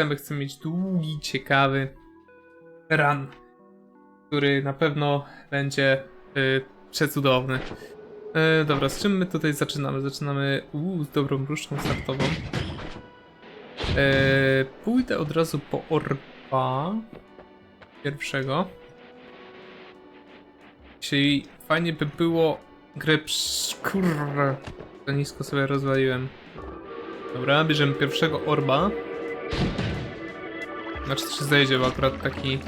chcemy, chcemy mieć długi, ciekawy run, który na pewno będzie y, przecudowny. Y, dobra, z czym my tutaj zaczynamy? Zaczynamy z dobrą różdżką startową. Y, pójdę od razu po orba pierwszego. Czyli fajnie by było grę. Kurwa, za nisko sobie rozwaliłem. Dobra, bierzemy pierwszego orba. Znaczy się zejdzie, bo akurat taki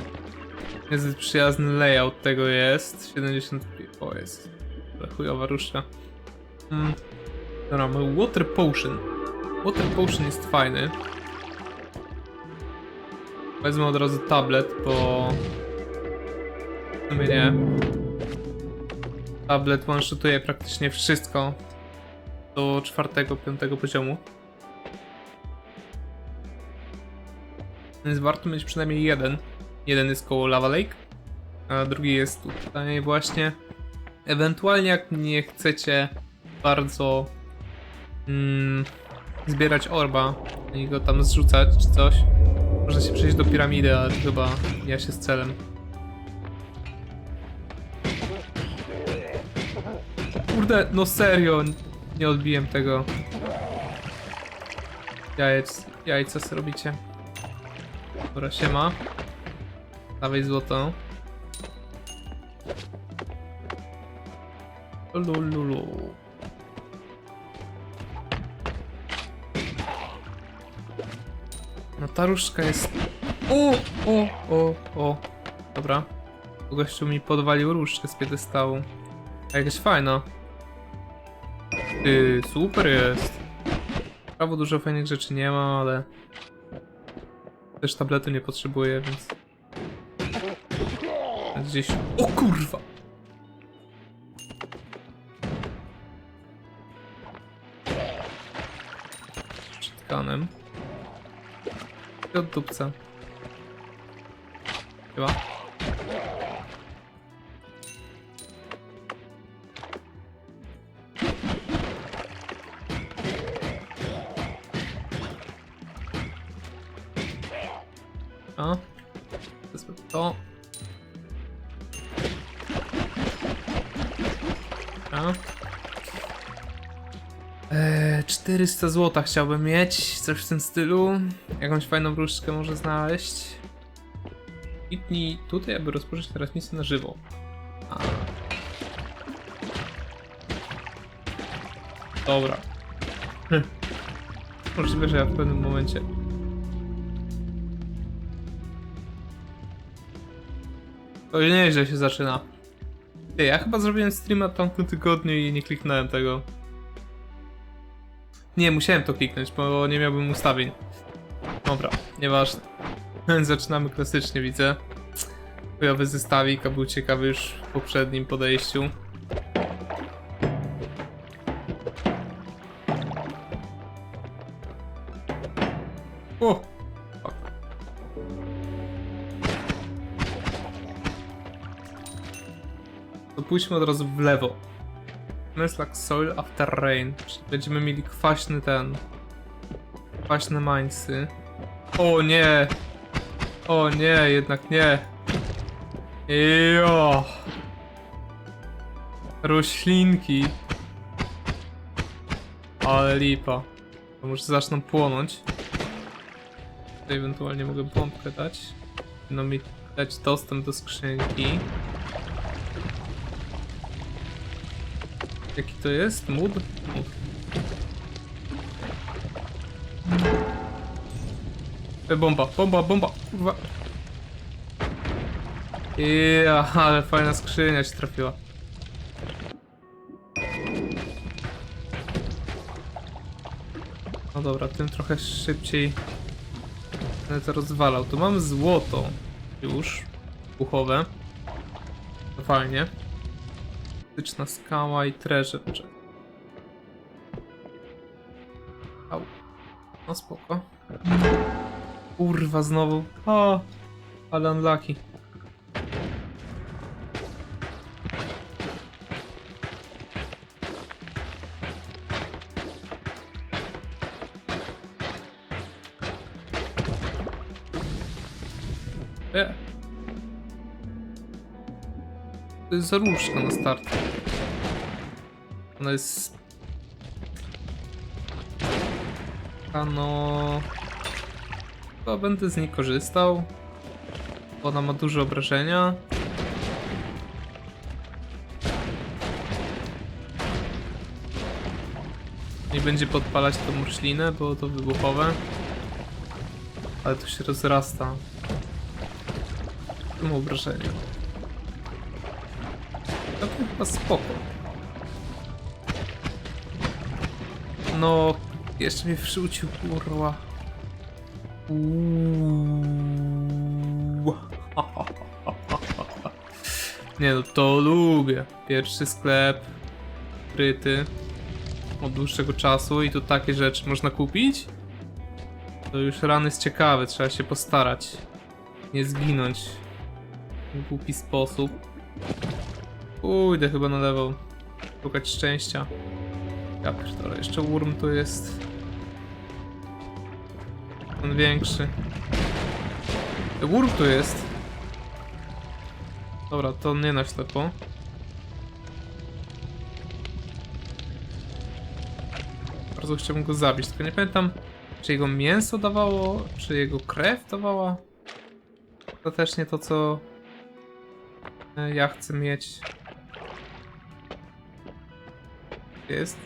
niezbyt przyjazny layout tego jest. 70... O, jest. Chujowa różdżka. Mm. Dobra, mamy Water Potion. Water Potion jest fajny. Wezmę od razu tablet, bo... W sumie nie. Tablet one-shotuje praktycznie wszystko do czwartego, piątego poziomu. Więc warto mieć przynajmniej jeden. Jeden jest koło Lava Lake, a drugi jest tutaj właśnie. Ewentualnie jak nie chcecie bardzo mm, zbierać orba i go tam zrzucać czy coś, można się przejść do piramidy, ale chyba ja się z celem. Kurde, no serio, nie odbiłem tego. Jajec, jajca robicie? Dobra, siema. Dawaj złoto. Lululu. No ta różdżka jest... O, o, o, o. Dobra. Gościu mi podwalił różdżkę z piedestału. A jakaś fajna. Ty, super jest. Prawo dużo fajnych rzeczy nie ma, ale... Też tabletu nie potrzebuję, więc... Gdzieś... O kurwa! Przed kanem. I od dupca. Chyba. A. Wezmę to. A. Eee, 400 zł chciałbym mieć, coś w tym stylu. Jakąś fajną różdżkę może znaleźć. Kliknij tutaj, aby rozpocząć transmisję na żywo. A. Dobra. Hm. Możliwe, że ja w pewnym momencie To nieźle się zaczyna. Ty, ja chyba zrobiłem streama w tamtym tygodniu i nie kliknąłem tego. Nie, musiałem to kliknąć, bo nie miałbym ustawień. Dobra, nieważne. Zaczynamy klasycznie, widzę. Chujowy zestawik, a był ciekawy już w poprzednim podejściu. Pójdźmy od razu w lewo. Smells like soil after rain. Czyli będziemy mieli kwaśny ten... Kwaśne mańsy. O nie! O nie, jednak nie. Jo! Roślinki. Ale lipa. To może zaczną płonąć. Tutaj ewentualnie mogę pompkę dać. No mi dać dostęp do skrzynki. Jaki to jest? Mód? Mód. E, bomba, bomba, bomba, kurwa. Ale fajna skrzynia się trafiła. No dobra, tym trochę szybciej będę to rozwalał. Tu mamy złoto już, puchowe. To fajnie. Styczna skała i treasure. Au. No spoko. Kurwa znowu. O, ale unlucky. E. To jest zaruszka na start. Ona jest... A no... Chyba będę z niej korzystał. Bo ona ma duże obrażenia. Nie będzie podpalać tą muszlinę, bo to wybuchowe. Ale to się rozrasta. Tym obrażeniu. To chyba spoko. No, jeszcze mnie wrzucił, kurwa. Uuu. Nie no, to lubię. Pierwszy sklep kryty od dłuższego czasu i tu takie rzeczy można kupić. To już rany jest ciekawe, trzeba się postarać. Nie zginąć w głupi sposób. Pójdę chyba na lewo. Szukać szczęścia. Ja pierdolę, jeszcze Worm tu jest. Ten większy. Worm tu jest. Dobra, to nie na ślepo. Bardzo chciałbym go zabić, tylko nie pamiętam, czy jego mięso dawało, czy jego krew dawała. To też nie to, co e, ja chcę mieć. Jest.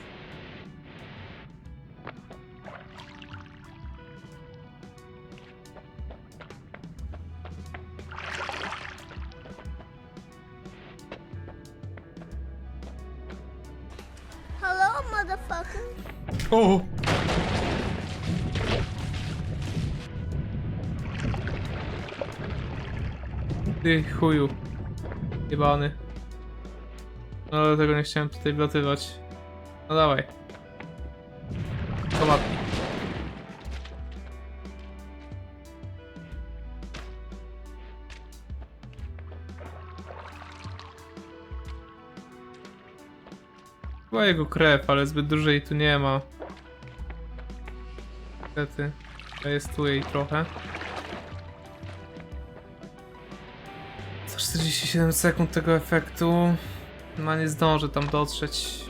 Hello, motherfucker. O! Ty chuju. Jebany. No dlatego nie chciałem tutaj wlatywać. No dawaj. Tomatki. Była jego krew, ale zbyt dużej tu nie ma. Niestety. Ja jest tu jej trochę. 147 sekund tego efektu. No nie zdążę tam dotrzeć.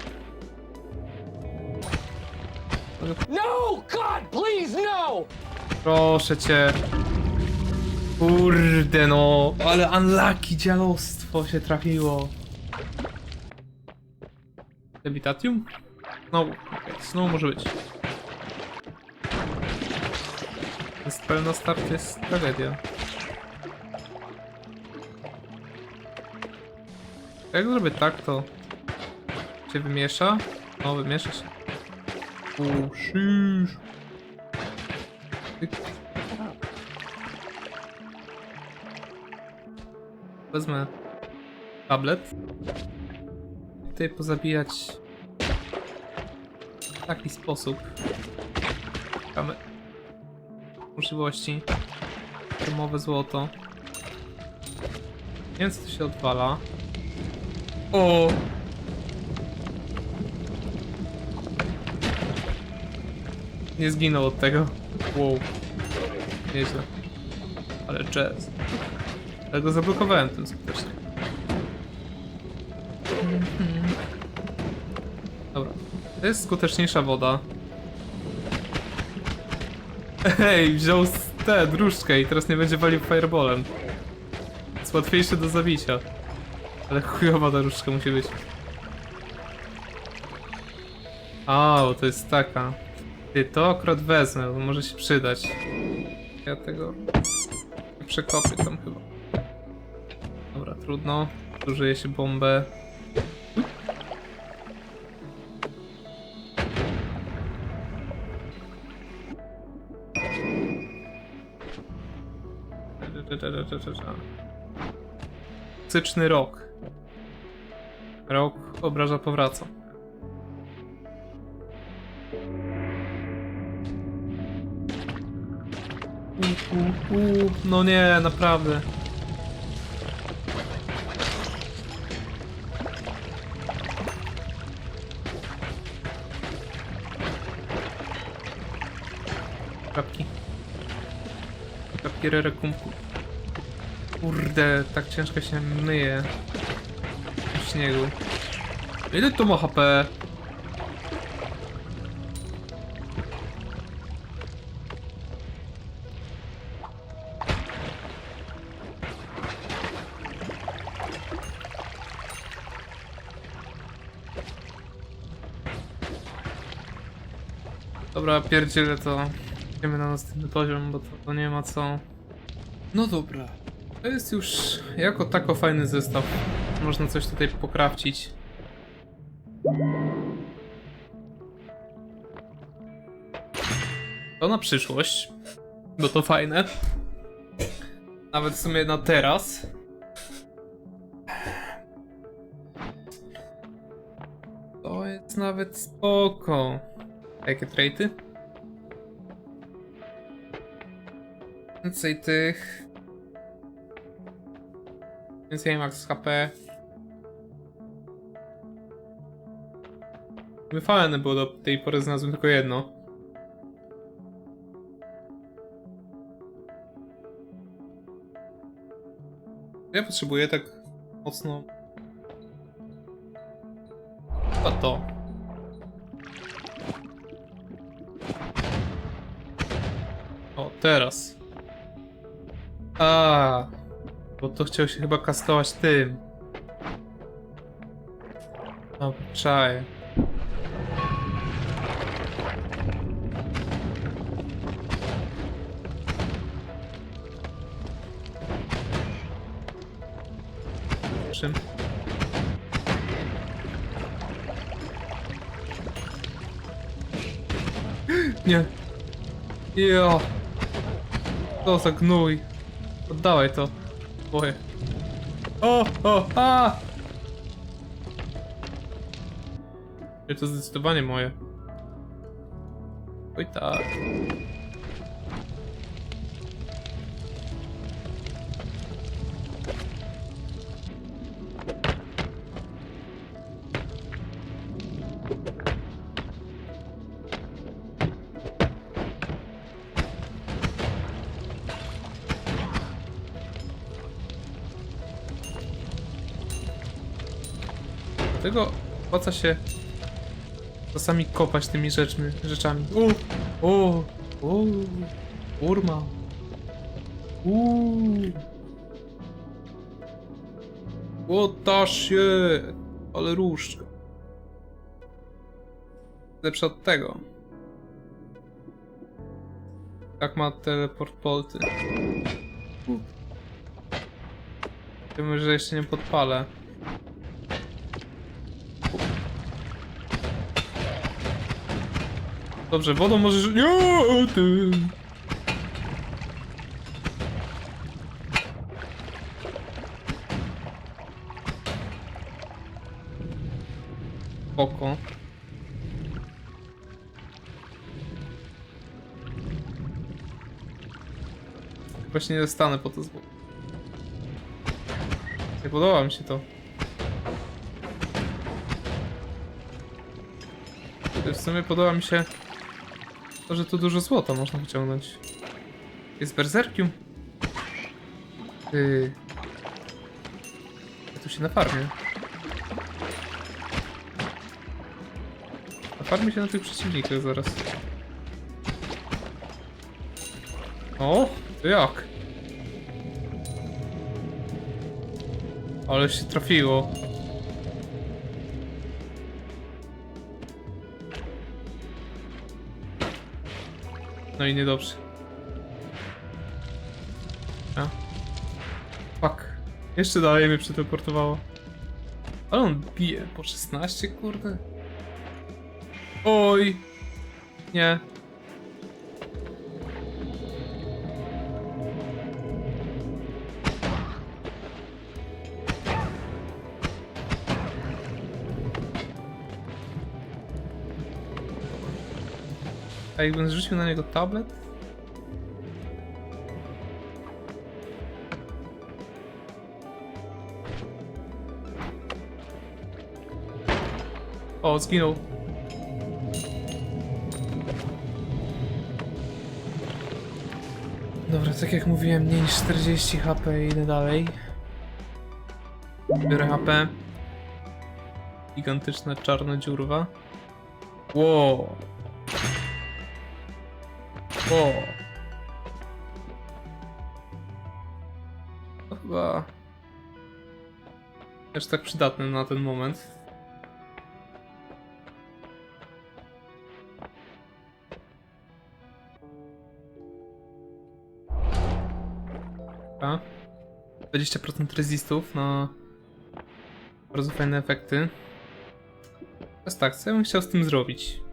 No! God, please, no! Proszę cię. Kurde no, ale unlucky dzialostwo się trafiło. Levitatium? Znowu, okej, znowu może być. Spell na start jest tragedia. Jak zrobię tak, to się wymiesza? No, wymiesza się. O. Wezmę tablet. Tutaj pozabijać w taki sposób. Szukamy możliwości. Termowe złoto. Co tu się odwala. O! Nie zginął od tego. Wow. Nieźle. Ale jazz. Ale go zablokowałem tym skutecznie. Dobra. To jest skuteczniejsza woda. Ej, wziął tę dróżkę i teraz nie będzie walił fireballem. Jest łatwiejszy do zabicia. Ale chujowa ta różdżka musi być. A, to jest taka. Ty, to akurat wezmę, bo może się przydać. Ja tego przekopię tam chyba. Dobra, trudno. Zużyję się bombę. Toksyczny rok. Rok obraża powraca. U, u, no nie, naprawdę. Kapki. Kapki rere kumku. Kurde, tak ciężko się myje w śniegu. Ile to ma HP? Dobra, pierdzielę to. Idziemy na następny poziom, bo to, to nie ma co. No dobra. To jest już jako tako fajny zestaw. Można coś tutaj pokrawcić. To na przyszłość, bo to fajne. Nawet w sumie na teraz. To jest nawet spoko. Jakie trajty? Więcej tych. Więcej max HP. Fajne było do tej pory znalazłem tylko jedno. Ja potrzebuję tak mocno. Chyba to. O, teraz. A, bo to chciał się chyba kastować tym. Dobra, czaję. Czym? Nie. Jo. To za gnój. Oddawaj to. Boję. O, o, a! To zdecydowanie moje. Oj tak. Dlatego opłaca się czasami kopać tymi rzeczmi, rzeczami. U, u, u, urma. Uuu. What shit? Ale różdżka. Lepsza od tego. Tak ma teleport polty. Wiemy, że jeszcze nie podpalę. Dobrze, wodą możesz... Nie, ty. Spoko. Właśnie nie dostanę po to złoto. Nie podoba mi się to. W sumie podoba mi się to, że tu dużo złota można wyciągnąć. Jest berserkium. Ty. Ja tu się na farmie. Na farmie się na tych przeciwnikach zaraz. O, to jak? Ale się trafiło. No i niedobrze. A? Fuck. Jeszcze dalej mnie przeteleportowało. Ale on bije po 16, kurde. Oj. Nie. A jakbym zrzucił na niego tablet? O, zginął. Dobra, tak jak mówiłem, mniej niż 40 HP i idę dalej. Biorę HP. Gigantyczna czarna dziurwa. Wow. To chyba... Też tak przydatne na ten moment. Dobra. 20% rezistów na bardzo fajne efekty. Teraz tak, co ja bym chciał z tym zrobić?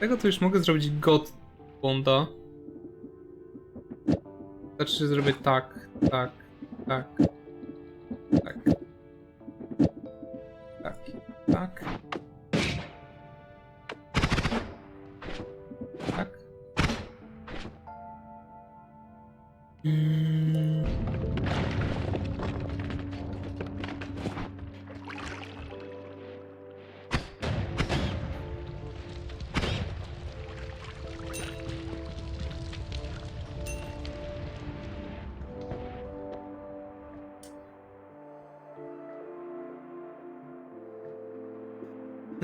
Tego to już mogę zrobić God Bonda. Znaczy, zrobię tak, tak, tak, tak, tak, tak, tak. Mm.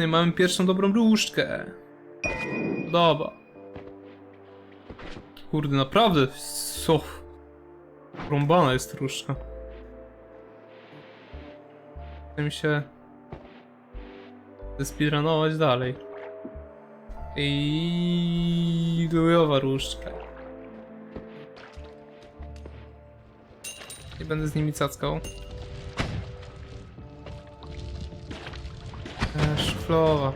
I mamy pierwszą dobrą różdżkę. Dobra. Kurde, naprawdę. So. Rąbana jest różdżka. Chce mi się zespeedrunować dalej. I lujowa różdżka. Nie będę z nimi cackał. Szuflowa.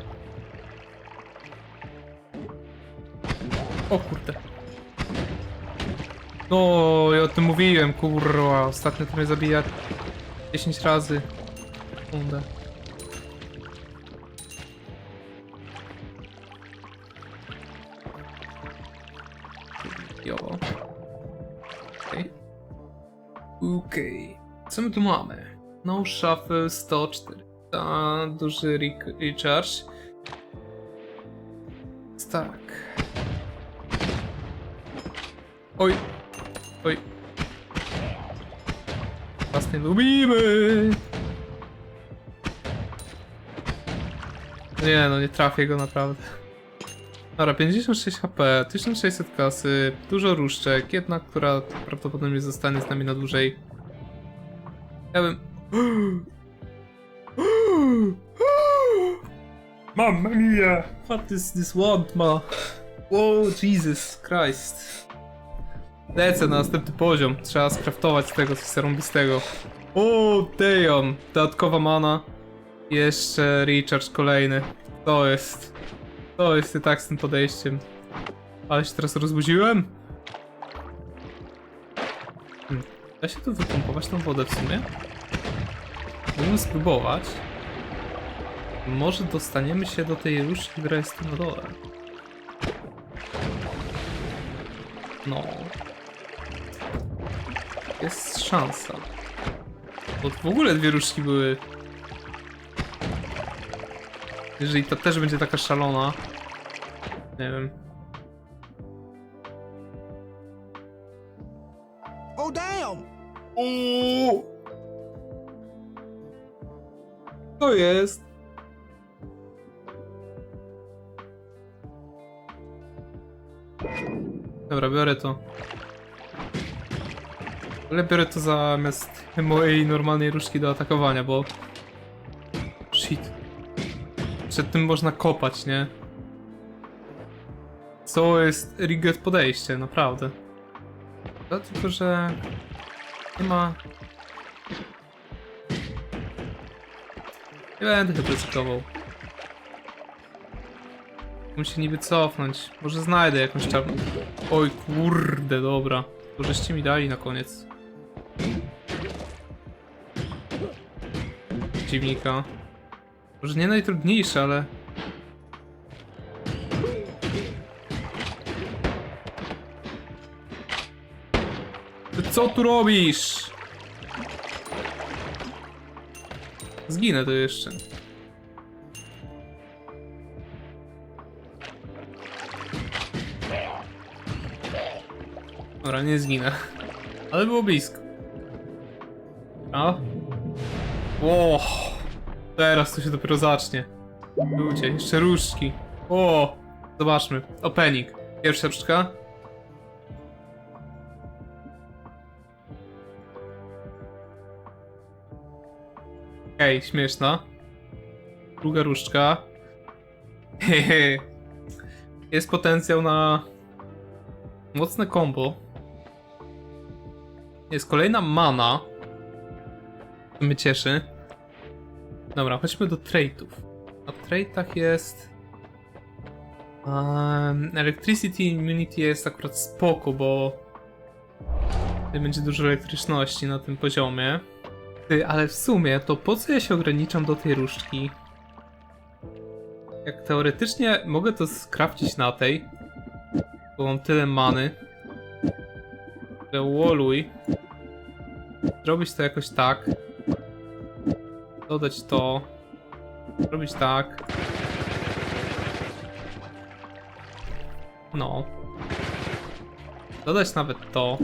O kurde. No, ja o tym mówiłem, kurwa. Ostatnio to mnie zabija 10 razy. Sekundę. Jo. Okej. Okej. Co my tu mamy? No Shuffle 104. Ta duży re- recharge. Tak. Oj. Oj. Was nie lubimy. Nie no, nie trafię go naprawdę. Dobra, 56 HP, 1600 kasy, dużo różdżek, jedna, która prawdopodobnie zostanie z nami na dłużej. Ja bym... Mamma mia! What is this wand, ma? Wow, Jesus Christ. Lecę na następny poziom. Trzeba skraftować tego coś zarąbistego. O, damn! Dodatkowa mana. Jeszcze recharge kolejny. To jest... To jest i tak z tym podejściem. Ale się teraz rozbudziłem? Hmm. Da się tu wypompować tą wodę w sumie? Mógłbym spróbować. Może dostaniemy się do tej różdżki, która jest na dole. No. Jest szansa. Bo w ogóle dwie różdżki były. Jeżeli ta też będzie taka szalona. Nie wiem. Oh damn! Uuu. To jest. Dobra, biorę to. Ale biorę to zamiast mojej normalnej różdżki do atakowania, bo... Shit. Przed tym można kopać, nie? Co jest riget podejście, naprawdę. Dlatego, że nie ma. Nie będę tego ryzykował. Muszę się niby cofnąć. Może znajdę jakąś czarną. Oj kurde, dobra. To żeście mi dali na koniec. Dziwnika. Może nie najtrudniejsze, ale... Ty co tu robisz? Zginę tu jeszcze. Dobra, nie zginę. Ale było blisko. A? O, teraz to się dopiero zacznie. Ludzie, jeszcze różdżki. O, zobaczmy. Opening. Pierwsza różdżka. Okej, śmieszna. Druga różdżka. Jest potencjał na mocne combo. Jest kolejna mana. To mnie cieszy. Dobra, chodźmy do traitów. Na traitach jest... Um, Electricity Immunity jest akurat spoko, bo... Będzie dużo elektryczności na tym poziomie. Ty, ale w sumie to po co ja się ograniczam do tej różdżki? Jak teoretycznie mogę to skrawcić na tej, bo mam tyle many, woluj, zrobić to jakoś tak, dodać to, zrobić tak, no, dodać nawet to,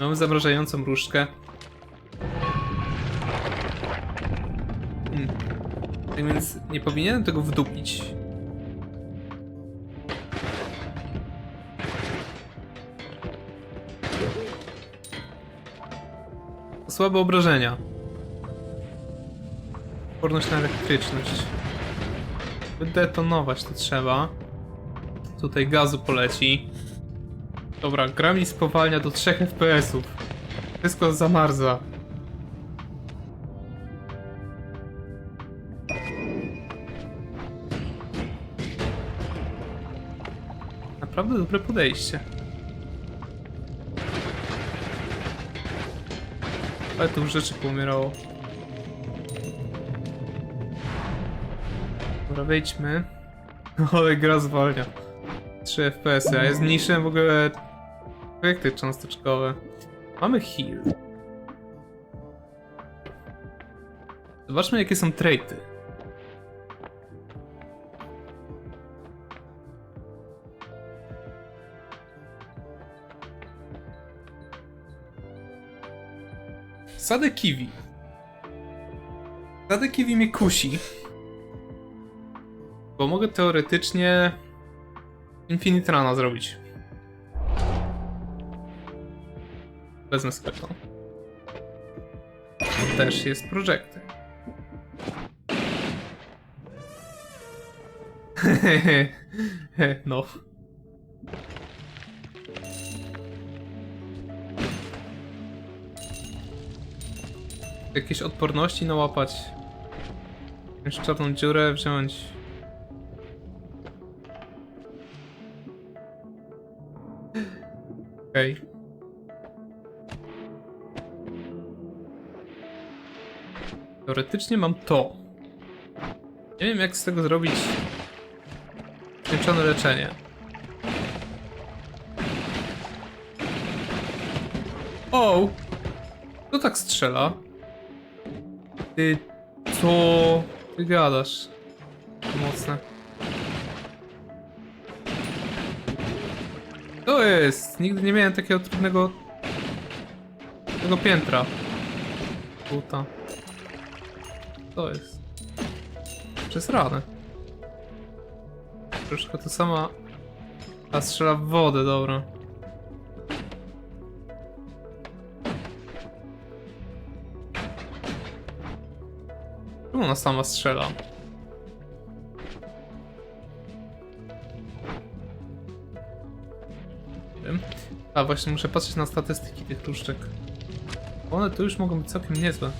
mamy zamrażającą różdżkę, Hmm. Tak więc nie powinienem tego wdupić. Słabe obrażenia. Odporność na elektryczność. Detonować to trzeba. Tutaj gazu poleci. Dobra, gra mi spowalnia do 3 FPS-ów. Wszystko zamarza. Naprawdę dobre podejście. Ale tu rzeczy poumierało. Dobra, wejdźmy. Ale gra zwalnia. 3 FPS, a ja zmniejszyłem w ogóle efekty cząsteczkowe. Mamy heal. Zobaczmy jakie są traity. Sadę kiwi. Sadę kiwi mnie kusi. Bo mogę teoretycznie Infinite Rana zrobić. Wezmę sklepą. Też jest projekty. no. Jakieś odporności nałapać. Jakąś czarną dziurę wziąć. Okej. Teoretycznie mam to. Nie wiem jak z tego zrobić skończone leczenie. O! Kto tak strzela? Ty co? Ty gadasz? Mocne. To jest! Nigdy nie miałem takiego trudnego... tego piętra. Buta. To jest. Przez ranę. Troszkę to sama... A strzela w wodę, dobra. Ona sama strzela? A właśnie muszę patrzeć na statystyki tych różdżek. One to już mogą być całkiem niezłe.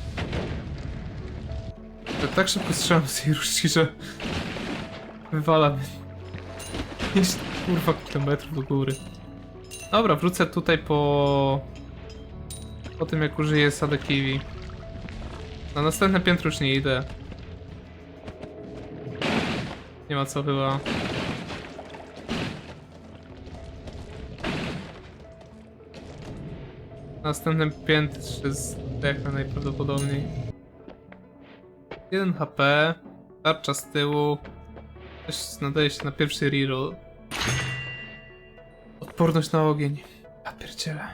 Tak szybko strzelam z tej różdżki, że wywala mnie. 5 kurwa kilometrów do góry. Dobra, wrócę tutaj po... Po tym jak użyję Sadekiwi. Na następne piętro już nie idę. Nie ma co chyba. Na następnym piętrze zdechnę najprawdopodobniej. 1 HP, tarcza z tyłu. Też nadaje się na pierwszy reroll. Odporność na ogień. Ja pierdzielę.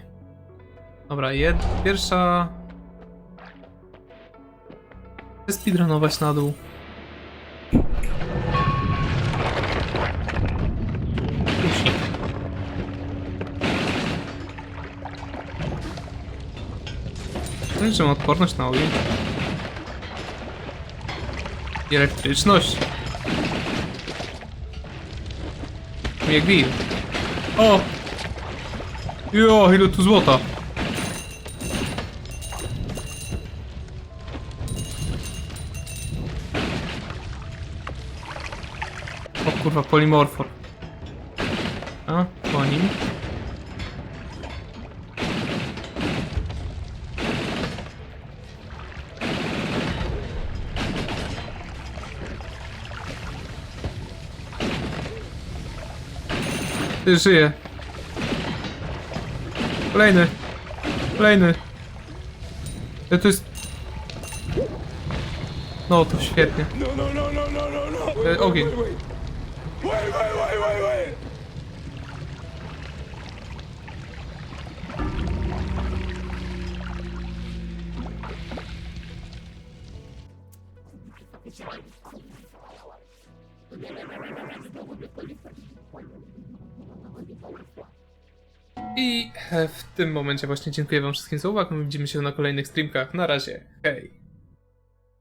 Dobra, jed... pierwsza... Speedrunować na dół. Znaczy, mam odporność na ogień. I elektryczność. Jak wil. O! Jo, ile tu złota. O kurwa, polimorfor. Żyje. Kolejny. Kolejny. Ja to jest... No, to świetnie. No, no, no, no, no, no, no. E, ogień. Wait, wait. Wait, wait, wait, I w tym momencie właśnie dziękuję wam wszystkim za uwagę. Widzimy się na kolejnych streamkach. Na razie. Hej.